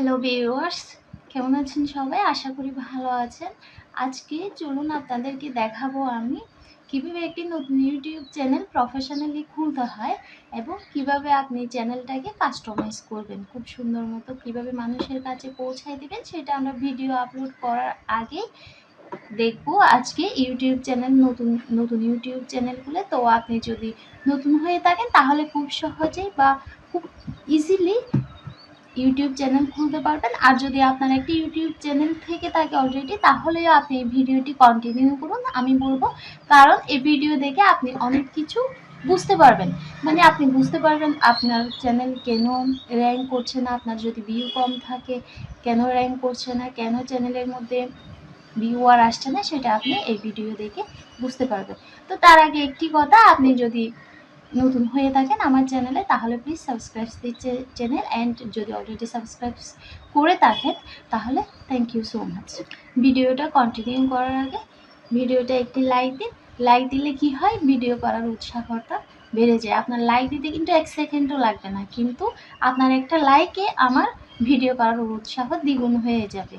Hello viewers কেমন আছেন সবাই? আশা করি ভালো আছেন। আজকে চলুন আপনাদেরকে দেখাবো আমি কীভাবে একটি নতুন ইউটিউব চ্যানেল প্রফেশনালি খুলতে হয় এবং কীভাবে আপনি চ্যানেলটাকে কাস্টমাইজ করবেন। খুব সুন্দর মতো কীভাবে মানুষের কাছে পৌঁছায় দেবেন, সেটা আমরা ভিডিও আপলোড করার আগে দেখব। আজকে ইউটিউব চ্যানেল, নতুন নতুন ইউটিউব চ্যানেল খুলে তো আপনি যদি নতুন হয়ে থাকেন, তাহলে খুব সহজেই বা খুব ইজিলি ইউটিউব চ্যানেল খুলতে পারবেন। আর যদি আপনার একটি ইউটিউব চ্যানেল থেকে থাকে অলরেডি তাহলে আপনি এই ভিডিওটি কন্টিনিউ করুন। আমি বলব, কারণ এই ভিডিও দেখে আপনি অনেক কিছু বুঝতে পারবেন। মানে আপনি বুঝতে পারবেন আপনার চ্যানেল কেন র্যাঙ্ক করছে না। আপনার যদি ভিউ কম থাকে, কেন র্যাঙ্ক করছে না, কেন চ্যানেলের মধ্যে ভিউয়ার আসছে না, সেটা আপনি এই ভিডিও দেখে বুঝতে পারবেন। তো তার আগে একটি কথা, আপনি যদি নতুন হয়ে থাকেন আমার চ্যানেলে, তাহলে প্লিজ সাবস্ক্রাইব দিচ্ছে চ্যানেল অ্যান্ড যদি অলরেডি সাবস্ক্রাইব করে থাকেন, তাহলে থ্যাংক ইউ সো মাচ ভিডিওটা কন্টিনিউ করার আগে ভিডিওটা একটি লাইক দিন। লাইক দিলে কি হয়? ভিডিও করার উৎসাহটা বেড়ে যায়। আপনার লাইক দিতে কিন্তু এক সেকেন্ডও লাগবে না, কিন্তু আপনার একটা লাইকে আমার ভিডিও করার উৎসাহ দ্বিগুণ হয়ে যাবে।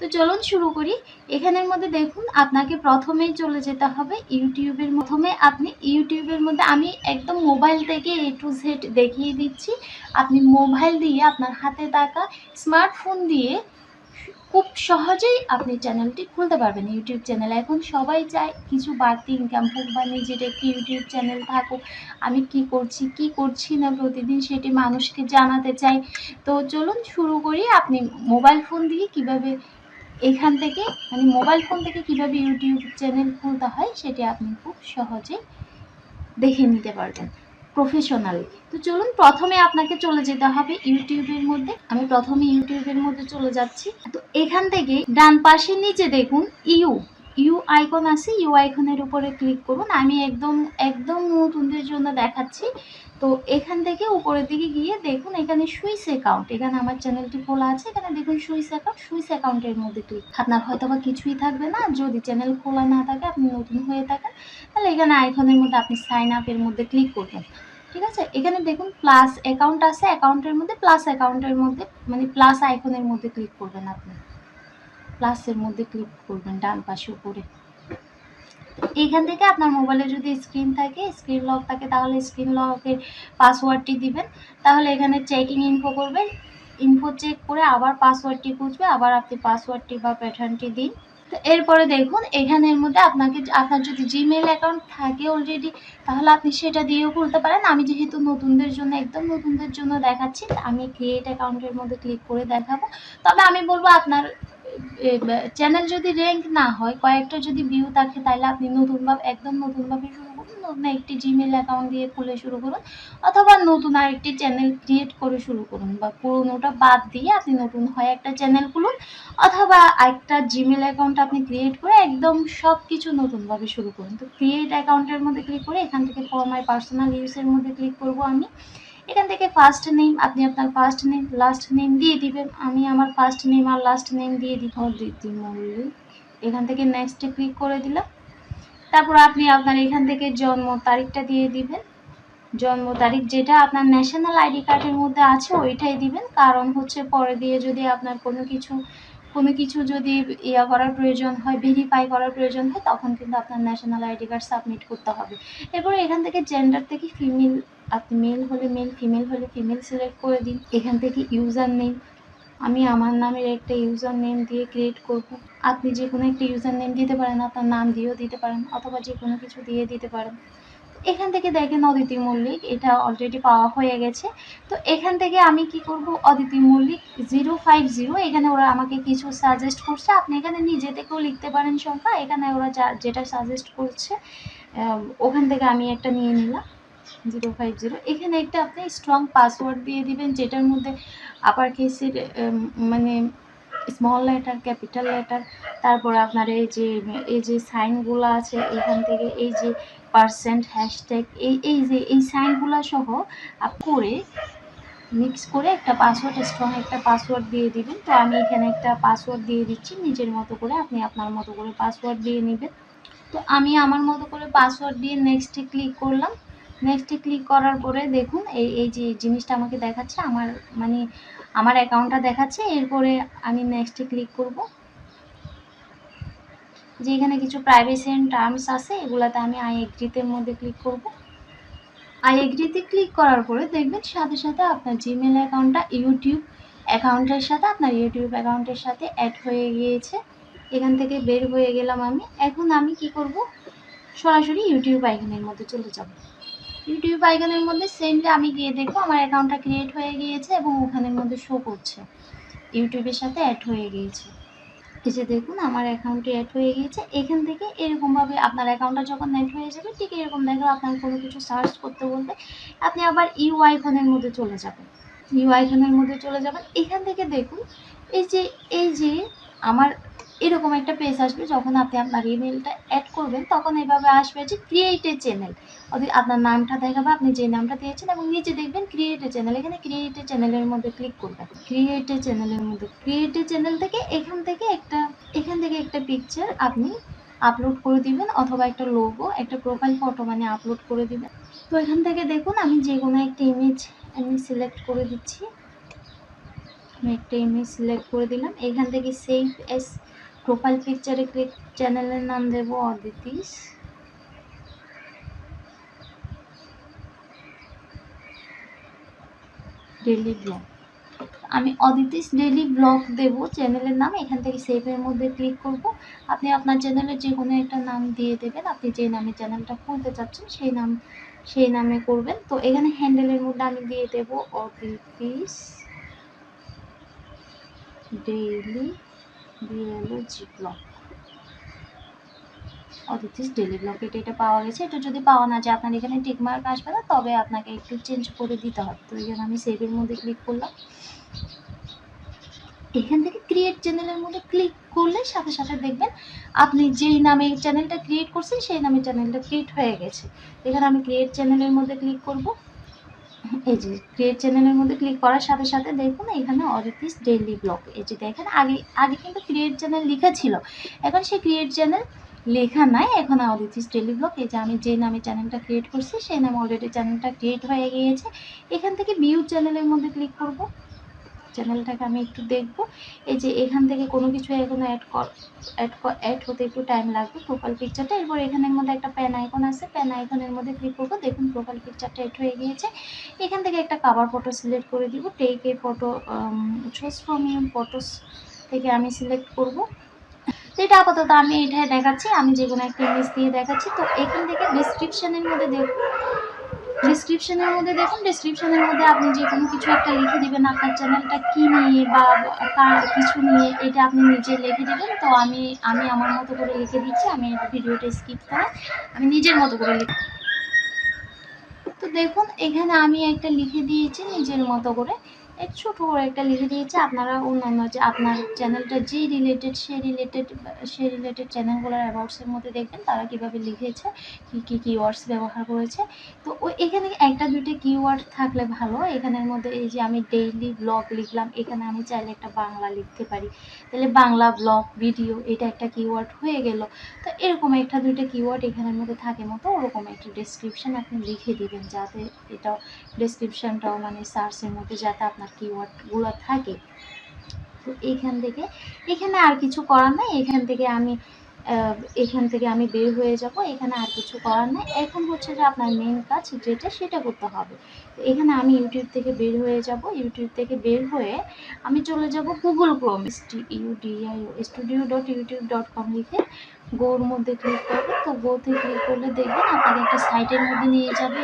তো চলুন শুরু করি। এখানের মধ্যে দেখুন, আপনাকে প্রথমেই চলে যেতে হবে ইউটিউবের প্রথমে আপনি ইউটিউবের মধ্যে, আমি একদম মোবাইল থেকে এ টু জেড দেখিয়ে দিচ্ছি। আপনি মোবাইল দিয়ে আপনার হাতে থাকা স্মার্টফোন দিয়ে খুব সহজেই আপনি চ্যানেলটি খুলতে পারবেন। ইউটিউব চ্যানেল, এখন সবাই চায় কিছু বাড়তি ইনকাম হোক বা নিজের একটি ইউটিউব চ্যানেল থাকুক। আমি কি করছি কি করছি না প্রতিদিন সেটি মানুষকে জানাতে চাই। তো চলুন শুরু করি। আপনি মোবাইল ফোন দিয়ে কীভাবে এখান থেকে মানে মোবাইল ফোন থেকে কীভাবে ইউটিউব চ্যানেল খুলতে হয় সেটি আপনি খুব সহজে দেখে নিতে পারবেন প্রফেশনালি তো চলুন প্রথমে আপনাকে চলে যেতে হবে ইউটিউবের মধ্যে। আমি প্রথমে ইউটিউবের মধ্যে চলে যাচ্ছি। তো এখান থেকে ডান পাশে নিচে দেখুন ইউ ইউ আইকন আছে। ইউ আইকনের উপরে ক্লিক করুন। আমি একদম একদম নতুনদের জন্য দেখাচ্ছি। তো এখান থেকে উপরের দিকে গিয়ে দেখুন এখানে সুইস অ্যাকাউন্ট এখানে আমার চ্যানেলটি খোলা আছে, এখানে দেখুন সুইস অ্যাকাউন্ট সুইস অ্যাকাউন্টের মধ্যে ক্লিক আপনার হয়তো বা কিছুই থাকবে না, যদি চ্যানেল খোলা না থাকে, আপনি নতুন হয়ে থাকেন, তাহলে এখানে আইকনের মধ্যে আপনি সাইন আপের মধ্যে ক্লিক করবেন। ঠিক আছে? এখানে দেখুন প্লাস অ্যাকাউন্ট আছে অ্যাকাউন্টের মধ্যে প্লাস অ্যাকাউন্টের মধ্যে মানে প্লাস আইকনের মধ্যে ক্লিক করবেন আপনি। প্লাসের মধ্যে ক্লিক করবেন ডান পাশে উপরে। এইখান থেকে আপনার মোবাইলে যদি স্ক্রিন থাকে স্ক্রিন লক থাকে, তাহলে স্ক্রিন লকের পাসওয়ার্ডটি দিবেন। তাহলে এখানে চেকিং ইনফো করবেন। ইনফো চেক করে আবার পাসওয়ার্ডটি খুঁজবে, আবার আপনি পাসওয়ার্ডটি বা প্যাটার্নটি দিন। এরপরে দেখুন, এখানের মধ্যে আপনাকে আপনার যদি জিমেল অ্যাকাউন্ট থাকে অলরেডি তাহলে আপনি সেটা দিয়েও খুলতে পারেন। আমি যেহেতু নতুনদের জন্য, একদম নতুনদের জন্য দেখাচ্ছি, আমি ক্রিয়েট অ্যাকাউন্টের মধ্যে ক্লিক করে দেখাবো। তবে আমি বলব আপনার চ্যানেল যদি র্যাঙ্ক না হয়, কয়েকটা যদি ভিউ থাকে তাহলে আপনি নতুনভাবে একদম নতুনভাবে শুরু করুন, নতুন একটি জিমেল অ্যাকাউন্ট দিয়ে খুলে শুরু করুন, অথবা নতুন আরেকটি চ্যানেল ক্রিয়েট করে শুরু করুন, বা পুরোনোটা বাদ দিয়ে আপনি নতুন হয় একটা চ্যানেল খুলুন, অথবা একটা জিমেল অ্যাকাউন্ট আপনি ক্রিয়েট করে একদম সব কিছু নতুনভাবে শুরু করুন। তো ক্রিয়েট অ্যাকাউন্টের মধ্যে ক্লিক করে এখান থেকে ফর মাই পার্সোনাল ইউজের মধ্যে ক্লিক করব আমি। এখান থেকে ফার্স্ট নেম আপনি আপনার ফার্স্ট নেম লাস্ট নেম দিয়ে দিবেন। আমি আমার ফার্স্ট নেম আর লাস্ট নেম দিয়ে দিব। অদিতি মল্লিক এখান থেকে নেক্সটে ক্লিক করে দিলাম। তারপর আপনি আপনার এখান থেকে জন্ম তারিখটা দিয়ে দিবেন। জন্ম তারিখ যেটা আপনার ন্যাশনাল আইডি কার্ডের মধ্যে আছে ওইটাই দিবেন। কারণ হচ্ছে পরে দিয়ে যদি আপনার কোনো কিছু কোনো কিছু যদি ইয়া করার প্রয়োজন হয় ভেরিফাই করার প্রয়োজন হয়, তখন কিন্তু আপনার ন্যাশনাল আইডি কার্ড সাবমিট করতে হবে। এরপরে এখান থেকে জেন্ডার থেকে ফিমেল আপনি মেল হলে মেল ফিমেল হলে ফিমেল সিলেক্ট করে দিন। এখান থেকে ইউজার নেম আমি আমার নামের একটা ইউজার নেম দিয়ে ক্রিয়েট করব। আপনি যে কোনো একটা ইউজার নেম দিতে পারেন, আপনার নাম দিয়েও দিতে পারেন, অথবা যে কোনো কিছু দিয়ে দিতে পারেন। এখান থেকে দেখেন অদিতি মল্লিক, এটা অলরেডি পাওয়া হয়ে গেছে। তো এখান থেকে আমি কি করব? Aditi Mallick zero five zero এখানে ওরা আমাকে কিছু সাজেস্ট করছে। আপনি এখানে নিজে থেকেও লিখতে পারেন সংখ্যা। এখানে ওরা যা, যেটা সাজেস্ট করছে ওখান থেকে আমি একটা নিয়ে নিলাম জিরো ফাইভ জিরো এখানে একটা আপনি স্ট্রং পাসওয়ার্ড দিয়ে দিবেন, যেটার মধ্যে আপার কেসের মানে স্মল লেটার ক্যাপিটাল লেটার তারপরে আপনার এই যে এই যে সাইনগুলো আছে, এখান থেকে এই যে পার্সেন্ট হ্যাশট্যাগ এই এই যে এই সাইনগুলো সহ করে মিক্স করে একটা পাসওয়ার্ড স্ট্রং একটা পাসওয়ার্ড দিয়ে দিবেন। তো আমি এখানে একটা পাসওয়ার্ড দিয়ে দিচ্ছি, নিজের মতো করে আপনি আপনার মতো করে পাসওয়ার্ড দিয়ে নেবেন। তো আমি আমার মতো করে পাসওয়ার্ড দিয়ে নেক্সটে ক্লিক করলাম। নেক্সটে ক্লিক করার পরে দেখুন, এই এই যে জিনিসটা আমাকে দেখাচ্ছে, আমার মানে আমার অ্যাকাউন্টটা দেখাচ্ছে, এরপরে আমি নেক্সটে ক্লিক করব। যে এখানে কিছু প্রাইভেসি অ্যান্ড টার্মস আছে, এগুলাতে আমি আই এগ্রিতে মধ্যে ক্লিক করব। আই এগ্রিতে ক্লিক করার পরে দেখবেন সাথে সাথে আপনার জিমেল অ্যাকাউন্টটা ইউটিউব অ্যাকাউন্টের সাথে, আপনার ইউটিউব অ্যাকাউন্টের সাথে অ্যাড হয়ে গিয়েছে। এখান থেকে বের হয়ে গেলাম আমি। এখন আমি কি করব? সরাসরি ইউটিউব আইকনের মধ্যে চলে যাব। ইউটিউব আইকনের মধ্যে সেমলি আমি গিয়ে দেখব আমার অ্যাকাউন্টটা ক্রিয়েট হয়ে গিয়েছে এবং ওখানের মধ্যে শো করছে। ইউটিউবের সাথে অ্যাড হয়ে গিয়েছে। এই যে দেখুন আমার অ্যাকাউন্টে অ্যাড হয়ে গিয়েছে। এখান থেকে এরকমভাবে আপনার অ্যাকাউন্টটা যখন অ্যাড হয়ে যাবে, ঠিক এরকম দেখো আপনার কোনো কিছু সার্চ করতে বলতে আপনি আবার ইউ আইকনের মধ্যে চলে যাবেন। ইউ আইকনের মধ্যে চলে যাবেন। এখান থেকে দেখুন, এই যে এই যে আমার এরকম একটা পেজ আসবে, যখন আপনি আপনার ইমেলটা অ্যাড করবেন, তখন এইভাবে আসবে যে ক্রিয়েট চ্যানেল অর্থাৎ আপনার নামটা দেখাবে, আপনি যে নামটা দিয়েছেন এবং নিচে দেখবেন ক্রিয়েট চ্যানেল এখানে ক্রিয়েট চ্যানেলের মধ্যে ক্লিক করবেন। ক্রিয়েট চ্যানেলের মধ্যে ক্রিয়েট চ্যানেল থেকে এখান থেকে একটা, এখান থেকে একটা পিকচার আপনি আপলোড করে দিবেন, অথবা একটা লোগো একটা প্রোফাইল ফটো মানে আপলোড করে দিবেন। তো এখান থেকে দেখুন, আমি যে কোনো একটা ইমেজ আমি সিলেক্ট করে দিচ্ছি। আমি একটা ইমেজ সিলেক্ট করে দিলাম। এখান থেকে সেভ এস প্রোফাইল পিকচারে ক্লিক চ্যানেলের নাম দেব অদিতিস ডেলি ব্লগ আমি অদিতিস ডেলি ব্লগ দেব চ্যানেলের নাম, এখান থেকে সেভের মধ্যে ক্লিক করব। আপনি আপনার চ্যানেলের যে কোনো একটা নাম দিয়ে দেবেন, আপনি যে নামে চ্যানেলটা খুলতে চাচ্ছেন সেই নাম, সেই নামে করবেন। তো এখানে হ্যান্ডেলের মধ্যে আমি দিয়ে দেব Aditi's daily B L O G blog Aditi's daily এটা এটা পাওয়া গেছে। এটা যদি পাওয়া না যায়, আপনার এখানে টিকমার্ক আসবে না, তবে আপনাকে একটু চেঞ্জ করে দিতে হবে। তো এই জন্য আমি সেভের মধ্যে ক্লিক করলাম। এখান থেকে ক্রিয়েট চ্যানেলের মধ্যে ক্লিক করলে সাথে সাথে দেখবেন, আপনি যেই নামে চ্যানেলটা ক্রিয়েট করছেন, সেই নামে চ্যানেলটা ক্রিয়েট হয়ে গেছে। এখানে আমি ক্রিয়েট চ্যানেলের মধ্যে ক্লিক করব। এই যে ক্রিয়েট চ্যানেলের মধ্যে ক্লিক করার সাথে সাথে দেখুন এখানে অরিতিস ডেইলি ব্লগ এই যে দেখেন, আগে আগে কিন্তু ক্রিয়েট চ্যানেল লেখা ছিল। এখন সেই ক্রিয়েট চ্যানেল লেখা নাই, এখন অদিতিস ডেলি ব্লগ এই যে আমি যে নামে চ্যানেলটা ক্রিয়েট করছি, সেই নামে অলরেডি চ্যানেলটা ক্রিয়েট হয়ে গিয়েছে। এখান থেকে ভিউ চ্যানেলের মধ্যে ক্লিক করব। চ্যানেলটাকে আমি একটু দেখব। এই যে এখান থেকে কোনো কিছু এখনও অ্যাড কর অ্যাড অ্যাড হতে একটু টাইম লাগবে প্রোফাইল পিকচারটা এরপর এখানের মধ্যে একটা প্যান আইকন আছে। প্যান আইকনের মধ্যে ক্লিক করব। দেখুন প্রোফাইল পিকচারটা অ্যাড হয়ে গিয়েছে। এখান থেকে একটা কাভার ফটো সিলেক্ট করে দিব। Take a photo choose from you photos থেকে আমি সিলেক্ট করব। এটা আপাতত আমি এটাই দেখাচ্ছি। আমি যে কোনো একটা ইমেজ দিয়ে দেখাচ্ছি। তো এখান থেকে ডিসক্রিপশানের মধ্যে দেখুন। ডিসক্রিপশনের মধ্যে দেখুন ডিসক্রিপশনের মধ্যে আপনি যে কোনো কিছু একটা লিখে দেবেন, আপনার চ্যানেলটা কী নিয়ে বা কার কিছু নিয়ে এটা আপনি নিজে লিখে দেবেন, তো আমি আমি আমার মতো করে লিখে দিচ্ছি, আমি ভিডিওটা স্কিপ করে আমি নিজের মতো করে লিখি তো দেখুন, এখানে আমি একটা লিখে দিয়েছি নিজের মতো করে। এক ছোটো করে একটা লিখে দিয়েছি। আপনারা অন্যান্য যে আপনার চ্যানেলটা যে রিলেটেড সে রিলেটেড সে রিলেটেড চ্যানেলগুলোর অ্যাবাউটসের মধ্যে দেখবেন, তারা কীভাবে লিখেছে, কী কী কিওয়ার্ডস ব্যবহার করেছে। তো ওই এখানে একটা দুটো কিওয়ার্ড থাকলে ভালো। এখানের মধ্যে এই যে আমি ডেইলি ব্লগ লিখলাম, এখানে আমি চাইলে একটা বাংলা লিখতে পারি। তাহলে বাংলা ব্লগ ভিডিও এটা একটা কিওয়ার্ড হয়ে গেল। তো এরকম একটা, দুইটা কিওয়ার্ড এখানের মধ্যে থাকে মতো, ওরকম একটা ডিসক্রিপশান আপনি লিখে দিবেন, যাতে এটাও ডিসক্রিপশানটাও মানে সার্চের মধ্যে যাতে আপনার কিওয়ার্ডগুলো থাকে। তো এইখান থেকে, এখানে আর কিছু করার নাই, এখান থেকে আমি এখান থেকে আমি বের হয়ে যাব, এখানে আর কিছু করার নাই। এখন হচ্ছে যে আপনার মেন কাজ যেটা, সেটা করতে হবে। তো এখানে আমি ইউটিউব থেকে বের হয়ে যাব ইউটিউব থেকে বের হয়ে আমি চলে যাব Google Chrome studio dot YouTube dot com লিখে গোর মধ্যে ক্লিক করবেন তো গোতে ক্লিক করলে দেখবেন আপনাকে একটা সাইটের মধ্যে নিয়ে যাবে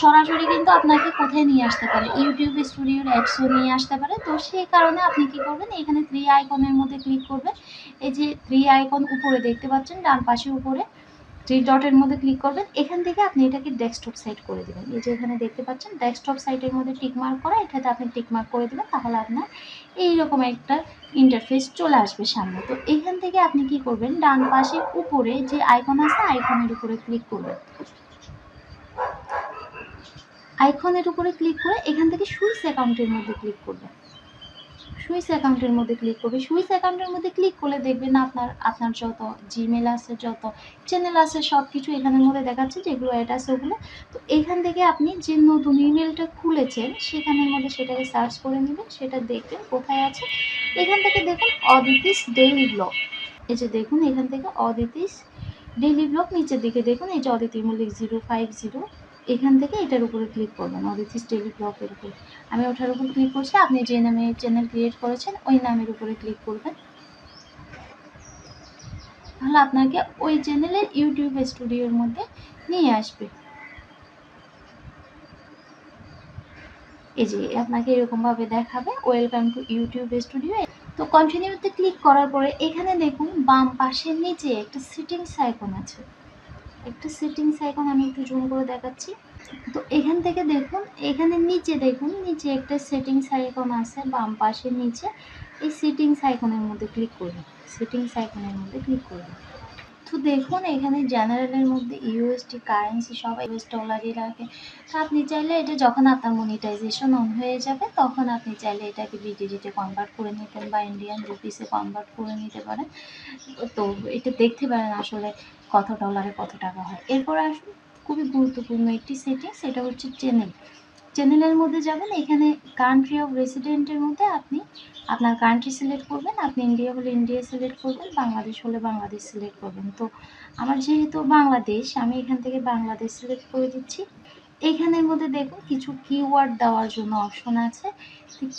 সরাসরি কিন্তু আপনাকে কোথায় নিয়ে আসতে পারে? ইউটিউব স্টুডিওর অ্যাপসও নিয়ে আসতে পারে। তো সেই কারণে আপনি কি করবেন, এখানে থ্রি আইকনের মধ্যে ক্লিক করবেন। এই যে থ্রি আইকন উপরে দেখতে পাচ্ছেন, ডান পাশে উপরে থ্রি ডটের মধ্যে ক্লিক করবেন। এখান থেকে আপনি এটাকে ডেস্কটপ সাইট করে দেবেন। এই যে এখানে দেখতে পাচ্ছেন ডেস্কটপ সাইটের মধ্যে টিকমার্ক করা, এটাতে আপনি টিকমার্ক করে দেবেন, তাহলে আপনার এইরকম একটা ইন্টারফেস চলে আসবে সামনে। তো এখান থেকে আপনি কি করবেন, ডান পাশে উপরে যে আইকন আছে আইকনের উপরে ক্লিক করবেন। আইকনের উপরে ক্লিক করে এখান থেকে সুইস অ্যাকাউন্টের মধ্যে ক্লিক করবেন। সুইচ অ্যাকাউন্টের মধ্যে ক্লিক করবে। সুইস অ্যাকাউন্টের মধ্যে ক্লিক করলে দেখবেন আপনার আপনার যত জিমেল আছে, যত চ্যানেল আছে সব কিছু এখানের মধ্যে দেখাচ্ছে যেগুলো অ্যাড আছে ওগুলো। তো এখান থেকে আপনি যে নতুন ইমেলটা খুলেছেন, সেখানের মধ্যে সেটাকে সার্চ করে নেবেন, সেটা দেখবেন কোথায় আছে। এখান থেকে দেখুন অদিতিস ডেইলি ব্লগ এই যে দেখুন, এখান থেকে অদিতিস ডেইলি ব্লগ নিচের দিকে দেখুন, এই যে Aditi Mallick zero five zero এখান থেকে এটার উপরে ক্লিক করবেন। অদিতিস ডেইলি ব্লগের উপরে। আমি ওটার উপর ক্লিক করছি। আপনি যে নামে চ্যানেল ক্রিয়েট করেছেন, ওই নামের উপরে ক্লিক করবেন। তাহলে আপনাকে ওই চ্যানেলের ইউটিউব স্টুডিওর মধ্যে নিয়ে আসবে। এই যে, আপনাকে এরকমভাবে দেখাবে ওয়েলকাম টু ইউটিউব স্টুডিও তো কন্টিনিউতে ক্লিক করার পরে এখানে দেখুন, বাম পাশের নিচে একটা সিটিংস আইকন আছে। একটা সিটিংস আইকন আমি একটু জুম করে দেখাচ্ছি। তো এখান থেকে দেখুন, এখানে নিচে দেখুন, নিচে একটা সেটিংস আইকন আছে, বাম পাশের নিচে। এই সেটিংস আইকনের মধ্যে ক্লিক করুন সেটিংস আইকনের মধ্যে ক্লিক করুন। তো দেখুন, এখানে জেনারেলের মধ্যে ইউএসডি কারেন্সি সব ইউএস ডলারই রাখে। তো আপনি চাইলে এটা যখন আপনার মনিটাইজেশন অন হয়ে যাবে, তখন আপনি চাইলে এটাকে বিডিডিতে কনভার্ট করে নিতেন বা ইন্ডিয়ান রুপিসে কনভার্ট করে নিতে পারেন। তো এটা দেখতে পারেন আসলে কত ডলারে কত টাকা হয়। এরপর আসুন খুবই গুরুত্বপূর্ণ একটি সেটিং সেটা হচ্ছে চ্যানেল চ্যানেলের মধ্যে যাবেন, এখানে কান্ট্রি অফ রেসিডেন্টের মধ্যে আপনি আপনার কান্ট্রি সিলেক্ট করবেন, আপনি ইন্ডিয়া হলে ইন্ডিয়া সিলেক্ট করবেন, বাংলাদেশ হলে বাংলাদেশ সিলেক্ট করবেন। তো আমার যেহেতু বাংলাদেশ, আমি এখান থেকে বাংলাদেশ সিলেক্ট করে দিচ্ছি। এখানের মধ্যে দেখুন কিছু কিওয়ার্ড দেওয়ার জন্য অপশন আছে।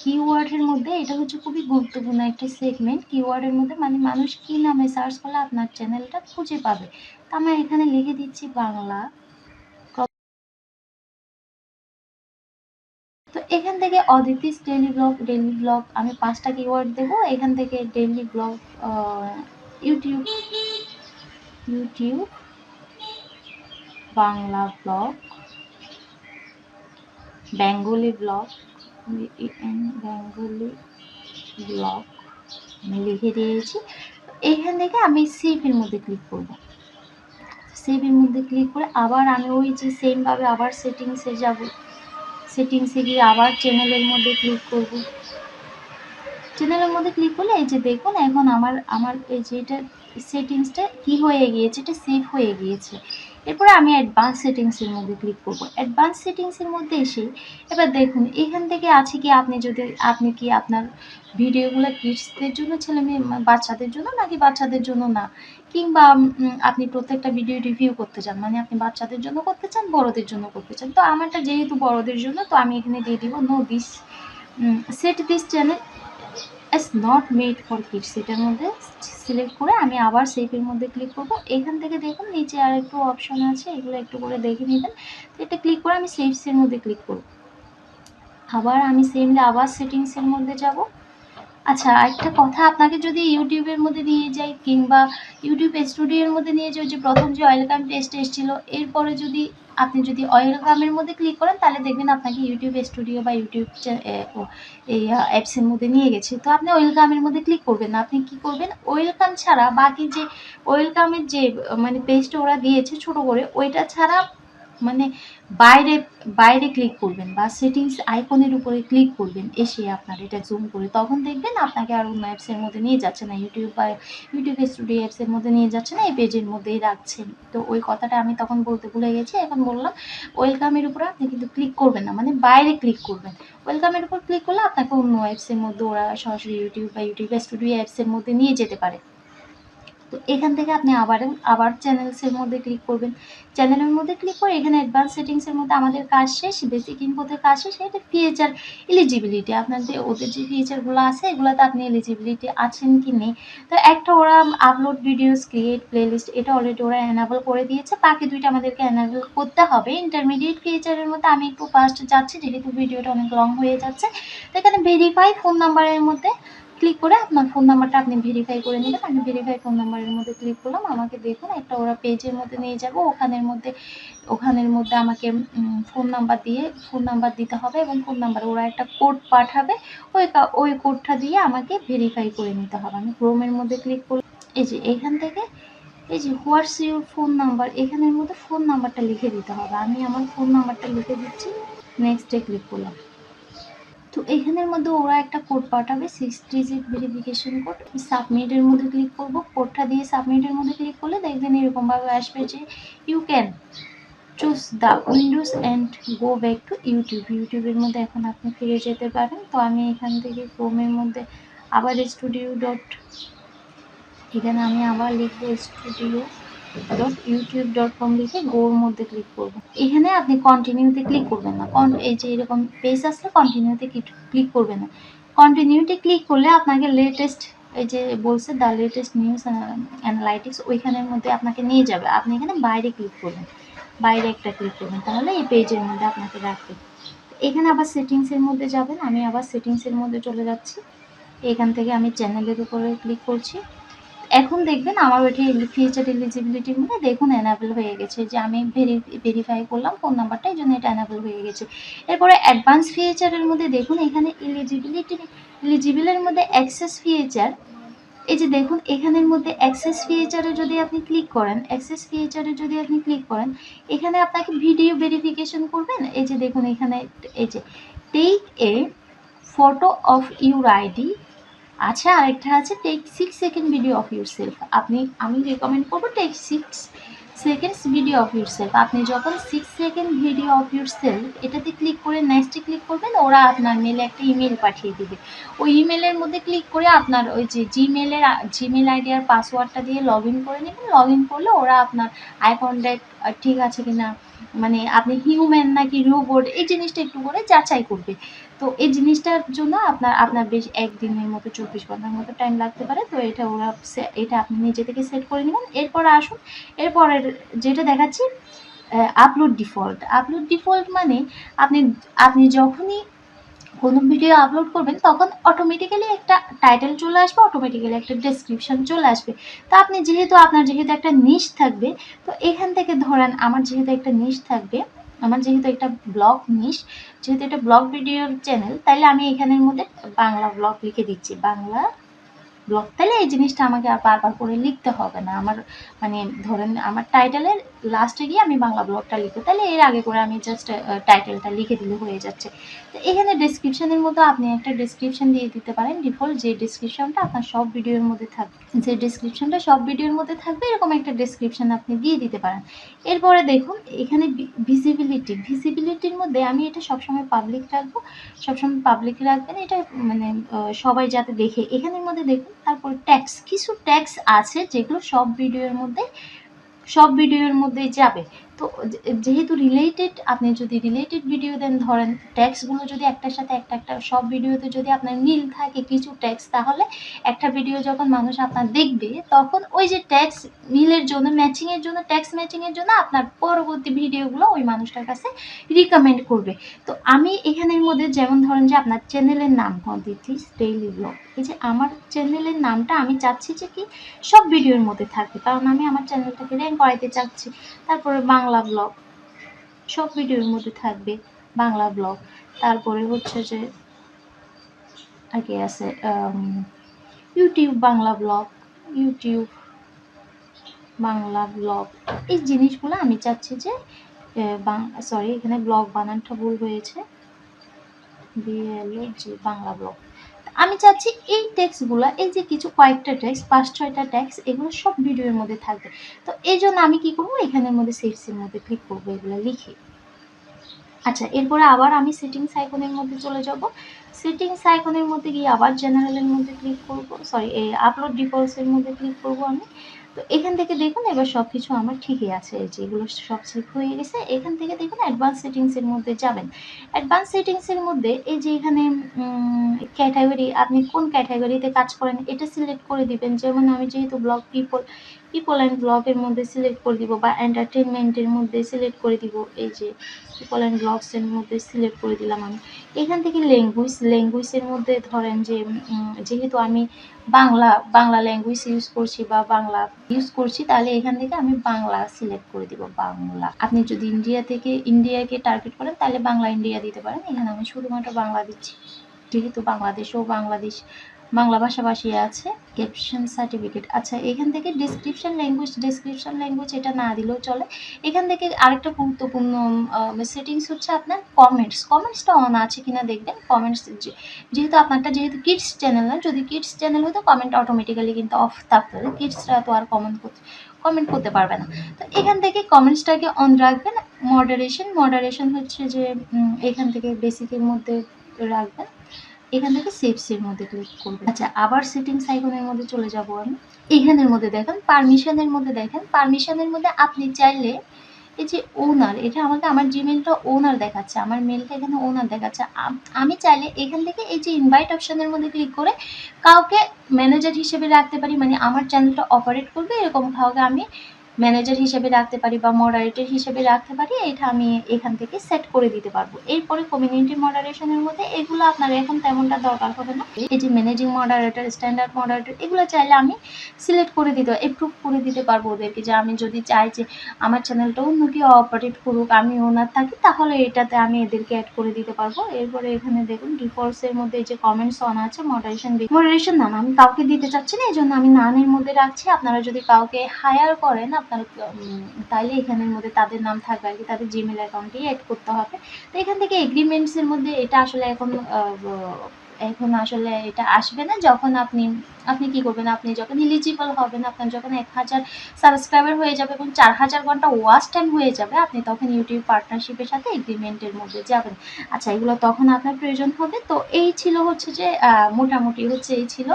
কিওয়ার্ডের মধ্যে এটা হচ্ছে খুবই গুরুত্বপূর্ণ একটা সেগমেন্ট কিওয়ার্ডের মধ্যে মানে মানুষ কি নামে সার্চ করলে আপনার চ্যানেলটা খুঁজে পাবে। তো আমরা এখানে লিখে দিচ্ছি বাংলা। তো এখান থেকে Aditi's daily blog daily blog আমি পাঁচটা কিওয়ার্ড দেবো। এখান থেকে daily blog YouTube YouTube Bangla blog Bengali blog Bengali blog আমি লিখে দিয়েছি। এখান থেকে আমি সেভের মধ্যে ক্লিক করব। সেভের মধ্যে ক্লিক করে আবার আমি ওই যে সেমভাবে আবার সেটিংসে যাব। সেটিংসে গিয়ে আবার চ্যানেলের মধ্যে ক্লিক করব। চ্যানেলের মধ্যে ক্লিক করলে এই যে দেখুন, এখন আমার আমার এই যে এটা সেটিংসটা কী হয়ে গিয়েছে, এটা সেভ হয়ে গিয়েছে। এরপরে আমি অ্যাডভান্স সেটিংসের মধ্যে ক্লিক করব। অ্যাডভান্স সেটিংসের মধ্যে এসে এবার দেখুন, এখান থেকে আছে কি আপনি যদি, আপনি কি আপনার ভিডিওগুলো কিডসদের জন্য, ছেলে মেয়ে বাচ্চাদের জন্য নাকি বাচ্চাদের জন্য না? কিংবা আপনি প্রত্যেকটা ভিডিও রিভিউ করতে চান মানে আপনি বাচ্চাদের জন্য করতে চান, বড়দের জন্য করতে চান? তো আমারটা যেহেতু বড়দের জন্য, তো আমি এখানে দিয়ে দিব no this set this channel is not made for kids এটার মধ্যে সিলেক্ট করে আমি আবার সেফের মধ্যে ক্লিক করব। এখান থেকে দেখুন, নিচে আর একটু অপশন আছে, এগুলো একটু করে দেখে নেবেন। এটা ক্লিক করে আমি সেফসের মধ্যে ক্লিক করব। আবার আমি সেমলি আবার সেটিংসের মধ্যে যাব। আচ্ছা একটা কথা, আপনাকে যদি ইউটিউবের মধ্যে নিয়ে যাই কিংবা ইউটিউব স্টুডিওর মধ্যে নিয়ে যাই যে প্রথম যে ওয়েলকাম টেস্ট এসেছিল, এরপরে যদি আপনি যদি ওয়েলকামের মধ্যে ক্লিক করেন, তাহলে দেখবেন আপনাকে ইউটিউব স্টুডিও বা ইউটিউব এই অ্যাপসের মধ্যে নিয়ে গেছে। তো আপনি ওয়েলকামের মধ্যে ক্লিক করবেন না। আপনি কি করবেন? ওয়েলকাম ছাড়া বাকি যে ওয়েলকামের যে মানে পেজটা ওরা দিয়েছে ছোট করে, ওইটা ছাড়া মানে বাইরে বাইরে ক্লিক করবেন বা সেটিংস আইকনের উপরে ক্লিক করবেন, এসে আপনার এটা জুম করে তখন দেখবেন আপনাকে আর অন্য অ্যাপসের মধ্যে নিয়ে যাচ্ছে না। ইউটিউব বা ইউটিউব স্টুডিও অ্যাপসের মধ্যে নিয়ে যাচ্ছে না, এই পেজের মধ্যেই রাখছেন। তো ওই কথাটা আমি তখন বলতে ভুলে গেছি, এখন বললাম ওয়েলকামের উপরে আপনি কিন্তু ক্লিক করবেন না মানে বাইরে ক্লিক করবেন। ওয়েলকামের উপর ক্লিক করলে আপনাকে অন্য অ্যাপসের মধ্যে ওরা সরাসরি ইউটিউব বা ইউটিউব স্টুডিও অ্যাপসের মধ্যে নিয়ে যেতে পারে। তো এখান থেকে আপনি আবার আবার চ্যানেলসের মধ্যে ক্লিক করবেন। চ্যানেলের মধ্যে ক্লিক করে এখানে অ্যাডভান্স সেটিংসের মধ্যে আমাদের কাজ শেষ বেসিক ইনপোদের কাজ শেষ, এটা ফিচার এলিজিবিলিটি আপনার যে ওদের যে ফিচারগুলো আছে, এগুলোতে আপনি এলিজিবিলিটি আছেন কি নেই? তো একটা ওরা আপলোড ভিডিওস ক্রিয়েট প্লেলিস্ট এটা অলরেডি ওরা অ্যানাবল করে দিয়েছে। বাকি দুইটা আমাদেরকে অ্যানাবল করতে হবে। ইন্টারমিডিয়েট ফিচারের মধ্যে আমি একটু ফার্স্ট যাচ্ছি, যেহেতু ভিডিওটা অনেক লং হয়ে যাচ্ছে। তো এখানে ভেরিফাই ফোন নাম্বারের মধ্যে ক্লিক করে আপনার ফোন নাম্বারটা আপনি ভেরিফাই করে নেবেন। আমি ভেরিফাই ফোন নাম্বারের মধ্যে ক্লিক করলাম, আমাকে দেখুন একটা ওরা পেজের মধ্যে নিয়ে যাব। ওখানের মধ্যে ওখানের মধ্যে আমাকে ফোন নাম্বার দিয়ে ফোন নাম্বার দিতে হবে এবং ফোন নাম্বার ওরা একটা কোড পাঠাবে। ওই ওই কোডটা দিয়ে আমাকে ভেরিফাই করে নিতে হবে। আমি ক্রোমের মধ্যে ক্লিক করলাম। এই যে এখান থেকে, এই যে হোয়াটস ইউর ফোন নাম্বার এখানের মধ্যে ফোন নাম্বারটা লিখে দিতে হবে। আমি আমার ফোন নাম্বারটা লিখে দিচ্ছি নেক্সটে ক্লিক করলাম। তো এখানের মধ্যে ওরা একটা কোড পাঠাবে সিক্স ডিজিট ভেরিফিকেশন কোড সাবমিটের মধ্যে ক্লিক করব। কোডটা দিয়ে সাবমিটের মধ্যে ক্লিক করলে দেখবেন এরকমভাবে আসবে যে you can choose the windows and go back to YouTube ইউটিউবের মধ্যে এখন আপনি ফিরে যেতে পারেন। তো আমি এখান থেকে ক্রোমের মধ্যে আবার স্টুডিও ডট এখানে আমি আবার লিখব studio dot YouTube dot com লিখে মধ্যে ক্লিক করব। এখানে আপনি কন্টিনিউতে ক্লিক করবেন না। এই যে এরকম পেজ আসলে কন্টিনিউতে ক্লিক করবেন না। কন্টিনিউতে ক্লিক করলে আপনাকে লেটেস্ট এই যে বলছে দ্য লেটেস্ট নিউজ অ্যানালাইটিক্স ওইখানের মধ্যে আপনাকে নিয়ে যাবে। আপনি এখানে বাইরে ক্লিক করবেন। বাইরে একটা ক্লিক করবেন। তাহলে এই পেজের মধ্যে আপনাকে রাখবে। এখানে আবার সেটিংসের মধ্যে যাবেন। আমি আবার সেটিংসের মধ্যে চলে যাচ্ছি। এখান থেকে আমি চ্যানেলের উপরে ক্লিক করছি। এখন দেখবেন আমার ওইটি ফিচার এলিজিবিলিটি মধ্যে দেখুন অ্যানাবেল হয়ে গেছে। যে আমি ভেরি ভেরিফাই করলাম ফোন নাম্বারটা এই জন্য এটা অ্যানাবেল হয়ে গেছে। এরপরে অ্যাডভান্স ফিচারের মধ্যে দেখুন, এখানে এলিজিবিলিটি এলিজিবিলের মধ্যে অ্যাক্সেস ফিচার এই যে দেখুন, এখানের মধ্যে অ্যাক্সেস ফিচারে যদি আপনি ক্লিক করেন অ্যাক্সেস ফিচারে যদি আপনি ক্লিক করেন, এখানে আপনাকে ভিডিও ভেরিফিকেশন করবেন। এই যে দেখুন, এখানে এই যে take a photo of your ID আচ্ছা আরেকটা আছে take six second video of your self আপনি, আমি রেকমেন্ড করব take six seconds video of your self আপনি যখন six second video of your self এটাতে ক্লিক করে নেক্সটে ক্লিক করবেন, ওরা আপনার মেলে একটা ইমেল পাঠিয়ে দিবে। ওই ইমেলের মধ্যে ক্লিক করে আপনার ওই যে জিমেলের জিমেল আইডি আর পাসওয়ার্ডটা দিয়ে লগ ইন করে নেবেন। লগ ইন করলে ওরা আপনার আই কন্ট্যাক্ট ঠিক আছে কি না মানে আপনি হিউম্যান নাকি রোবট এই জিনিসটা একটু করে যাচাই করবে। তো এই জিনিসটার জন্য আপনার আপনার বেশ একদিনের মতো চব্বিশ ঘণ্টার মতো টাইম লাগতে পারে। তো এটা ওরা এটা আপনি নিজে থেকে সেট করে নেবেন। এরপর আসুন। এরপরের যেটা দেখাচ্ছি আপলোড ডিফল্ট আপলোড ডিফল্ট মানে আপনি আপনি যখনই কোনো ভিডিও আপলোড করবেন, তখন অটোমেটিক্যালি একটা টাইটেল চলে আসবে অটোমেটিক্যালি একটা ডেসক্রিপশন চলে আসবে। তো আপনি যেহেতু, আপনার যেহেতু একটা নিশ থাকবে, তো এখান থেকে ধরেন আমার যেহেতু একটা নিশ থাকবে, আমার যেহেতু একটা ব্লগ নিশ যেহেতু এটা ব্লগ ভিডিওর চ্যানেল তাইলে আমি এখানের মধ্যে বাংলা ব্লগ লিখে দিচ্ছি, বাংলা ব্লগ তাহলে এই জিনিসটা আমাকে আর বারবার করে লিখতে হবে না। আমার মানে ধরেন আমার টাইটেলের লাস্টে গিয়ে আমি বাংলা ব্লগটা লিখব। তাহলে এর আগে করে আমি জাস্ট টাইটেলটা লিখে দিলে হয়ে যাচ্ছে। তো এখানে ডেসক্রিপশনের মতো আপনি একটা ডেসক্রিপশন দিয়ে দিতে পারেন ডিফল্ট যে ডেসক্রিপশনটা আপনার সব ভিডিওর মধ্যে থাকবে যে ডেসক্রিপশনটা সব ভিডিওর মধ্যে থাকবে, এরকম একটা ডেসক্রিপশন আপনি দিয়ে দিতে পারেন। এরপরে দেখুন, এখানে ভিজিবিলিটি ভিজিবিলিটির মধ্যে আমি এটা সবসময় পাবলিক রাখব। সবসময় পাবলিক রাখবেন, এটা মানে সবাই যাতে দেখে। এখানের মধ্যে দেখুন তারপর ট্যাক্স কিছু ট্যাক্স আছে যেগুলো সব ভিডিওর মধ্যে সব ভিডিওর মধ্যে যাবে। তো যেহেতু রিলেটেড আপনি যদি রিলেটেড ভিডিও দেন, ধরেন ট্যাক্সগুলো যদি একটার সাথে একটা একটা সব ভিডিওতে যদি আপনার মিল থাকে কিছু ট্যাক্স তাহলে একটা ভিডিও যখন মানুষ আপনার দেখবে, তখন ওই যে ট্যাক্স মিলের জন্য ম্যাচিংয়ের জন্য ট্যাক্স ম্যাচিংয়ের জন্য আপনার পরবর্তী ভিডিওগুলো ওই মানুষটার কাছে রিকমেন্ড করবে। তো আমি এখানের মধ্যে যেমন ধরেন যে আপনার চ্যানেলের নাম দিচ্ছি ডেইলি ব্লগ এই যে আমার চ্যানেলের নামটা আমি চাচ্ছি যে কি, সব ভিডিওর মধ্যে থাকবে। কারণ আমি আমার চ্যানেলটাকে র্যাঙ্ক করাইতে চাচ্ছি। তারপরে বাংলা ব্লগ সব ভিডিওর মধ্যে থাকবে বাংলা ব্লগ তারপরে হচ্ছে যে আগে আছে YouTube Bangla blog YouTube Bangla blog এই জিনিসগুলো আমি চাচ্ছি যে সরি এখানে ব্লগ বানানটা ভুল হয়েছে। জি বাংলা ব্লগ আমি চাচ্ছি এই ট্যাক্সগুলো এই যে কিছু কয়েকটা ট্যাক্স পাঁচ ছয়টা ট্যাক্স এগুলো সব ভিডিওর মধ্যে থাকবে। তো এই জন্য আমি কি করব? এখানের মধ্যে সেটসের মধ্যে ক্লিক করব, এগুলো লিখে। আচ্ছা এরপরে আবার আমি সেটিংস সাইকনের মধ্যে চলে যাব। সেটিংস সাইকনের মধ্যে গিয়ে আবার জেনারেলের মধ্যে ক্লিক করব। সরি এই আপলোড ডিফল্টসের মধ্যে ক্লিক করব আমি। তো এখান থেকে দেখুন, এবার সব কিছু আমার ঠিকই আছে। যেগুলো সব সেট হয়ে গেছে। এখান থেকে দেখুন অ্যাডভান্স সেটিংসের মধ্যে যাবেন। অ্যাডভান্স সেটিংসের মধ্যে এই যে এখানে ক্যাটাগরি আপনি কোন ক্যাটাগরিতে কাজ করেন, এটা সিলেক্ট করে দিবেন। যেমন আমি যেহেতু ব্লগ পিপল পিপল অ্যান্ড ব্লগের মধ্যে সিলেক্ট করে দিব বা এন্টারটেনমেন্টের মধ্যে সিলেক্ট করে দিব? এই যে পিপল অ্যান্ড ব্লগসের মধ্যে সিলেক্ট করে দিলাম আমি। এখান থেকে ল্যাঙ্গুয়েজ ল্যাঙ্গুয়েজের মধ্যে ধরেন যে যেহেতু আমি বাংলা বাংলা ল্যাঙ্গুয়েজ ইউজ করছি বা বাংলা ইউজ করছি, তাহলে এখান থেকে আমি বাংলা সিলেক্ট করে দিব, বাংলা। আপনি যদি ইন্ডিয়া থেকে ইন্ডিয়াকে টার্গেট করেন, তাহলে বাংলা ইন্ডিয়া দিতে পারেন। এখানে আমি শুধুমাত্র বাংলা দিচ্ছি। যেহেতু বাংলাদেশও বাংলাদেশ। বাংলা ভাষাভাষী আছে ক্যাপশন সার্টিফিকেট আচ্ছা এখান থেকে ডিসক্রিপশন ল্যাঙ্গুয়েজ ডিসক্রিপশন ল্যাঙ্গুয়েজ এটা না দিলেও চলে। এখান থেকে আরেকটা গুরুত্বপূর্ণ সেটিংস হচ্ছে আপনার কমেন্টস কমেন্টসটা অন আছে কিনা দেখবেন। কমেন্টস যেহেতু আপনারটা যেহেতু কিডস চ্যানেল না, যদি কিডস চ্যানেল হতো কমেন্ট অটোমেটিক্যালি কিন্তু অফ থাকতো। কিডসরা তো আর কমেন্ট করতে কমেন্ট করতে পারবে না। তো এখান থেকে কমেন্টসটাকে অন রাখবেন। মডারেশন মডারেশন হচ্ছে যে এখান থেকে বেসিকের মধ্যে রাখবেন। এখান থেকে সেভসের মধ্যে ক্লিক করবেন। আচ্ছা আবার সেটিংস আইকনের মধ্যে চলে যাব আমি। এখানের মধ্যে দেখেন পারমিশনের মধ্যে দেখেন। পারমিশনের মধ্যে আপনি চাইলে এই যে ওনার এটা আমাকে আমার জিমেলটা ওনার দেখাচ্ছে, আমার মেলটা এখানে ওনার দেখাচ্ছে। আমি চাইলে এখান থেকে এই যে ইনভাইট অপশানের মধ্যে ক্লিক করে কাউকে ম্যানেজার হিসেবে রাখতে পারি মানে আমার চ্যানেলটা অপারেট করবে, এরকম কাউকে আমি ম্যানেজার হিসেবে রাখতে পারি বা মডারেটর হিসেবে রাখতে পারি, এটা আমি এখান থেকে সেট করে দিতে পারব। এরপরে কমিউনিটি মডারেশনের মধ্যে এগুলো আপনার এখন তেমনটা দরকার হবে না। এই যে ম্যানেজিং মডারেটর স্ট্যান্ডার্ড মডারেটর এগুলো চাইলে আমি সিলেক্ট করে দিতে এপ্রুভ করে দিতে পারব ওদেরকে যে আমি যদি চাই যে আমার চ্যানেলটা অন্য কেউ অপারেট করুক, আমি ওনার থাকি, তাহলে এটাতে আমি এদেরকে অ্যাড করে দিতে পারব। এরপরে এখানে দেখুন ডিফল্টস এর মধ্যে যে কমেন্টস অন আছে মডারেশন মডারেশন নাম আমি কাউকে দিতে চাচ্ছি না, এই জন্য আমি নানের মধ্যে রাখছি। আপনারা যদি কাউকে হায়ার করেন তাহলে এখানের মধ্যে তাদের নাম থাকবে আর কি, তাদের জিমেল অ্যাকাউন্টেই অ্যাড করতে হবে। তো এখান থেকে এগ্রিমেন্টসের মধ্যে এটা আসলে এখন এখন আসলে এটা আসবে না যখন আপনি আপনি কি করবেন? আপনি যখন এলিজিবল হবেন, আপনার যখন এক হাজার সাবস্ক্রাইবার হয়ে যাবে এবং চার হাজার ঘণ্টা ওয়াচ টাইম হয়ে যাবে, আপনি তখন ইউটিউব পার্টনারশিপের সাথে এগ্রিমেন্টের মধ্যে যাবেন। আচ্ছা এগুলো তখন আপনার প্রয়োজন হবে। তো এই ছিল হচ্ছে যে মোটামুটি হচ্ছে এই ছিল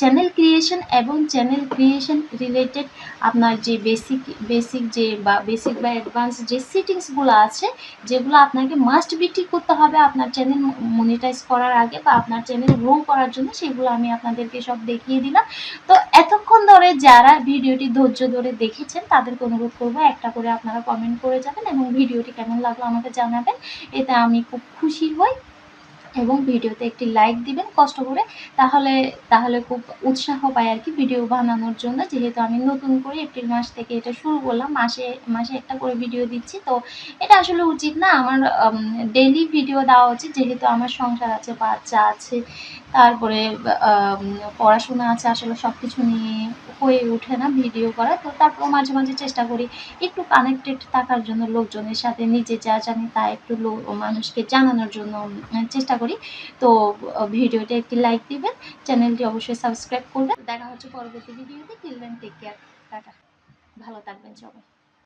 চ্যানেল ক্রিয়েশন এবং চ্যানেল ক্রিয়েশন রিলেটেড আপনার যে বেসিক বেসিক যে বা বেসিক বা অ্যাডভান্স যে সেটিংসগুলো আছে, যেগুলো আপনাকে মাস্ট বি ঠিক করতে হবে আপনার চ্যানেল মনিটাইজ করার আগে বা আপনার চ্যানেল গ্রো করার জন্য, সেগুলো আমি আপনাদেরকে সব দেখিয়ে দিলাম। তো এতক্ষণ ধরে যারা ভিডিওটি ধৈর্য ধরে দেখেছেন, তাদেরকে অনুরোধ করব একটা করে আপনারা কমেন্ট করে যাবেন এবং ভিডিওটি কেমন লাগল আমাকে জানাবেন। এতে আমি খুব খুশি হই। এবং ভিডিওতে একটি লাইক দিবেন কষ্ট করে, তাহলে তাহলে খুব উৎসাহ পাই আর কি ভিডিও বানানোর জন্য। যেহেতু আমি নতুন করে এপ্রিল মাস থেকে এটা শুরু করলাম, মাসে মাসে একটা করে ভিডিও দিচ্ছি। তো এটা আসলে উচিত না আমার ডেইলি ভিডিও দেওয়া উচিত। যেহেতু আমার সংসার আছে, বাচ্চা আছে, তারপরে পড়াশোনা আছে, আসলে সব কিছু নিয়ে হয়ে ওঠে না ভিডিও করা। তো তারপর মাঝে মাঝে চেষ্টা করি একটু কানেক্টেড থাকার জন্য, লোকজনের সাথে নিজে যা জানি তা একটু মানুষকে জানানোর জন্য চেষ্টা করি। তো ভিডিওটি একটি লাইক দিবেন, চ্যানেলটি অবশ্যই সাবস্ক্রাইব করবেন। দেখা হচ্ছে পরবর্তী ভিডিওতে টিল টেক কেয়ার টাটা। ভালো থাকবেন সবাই।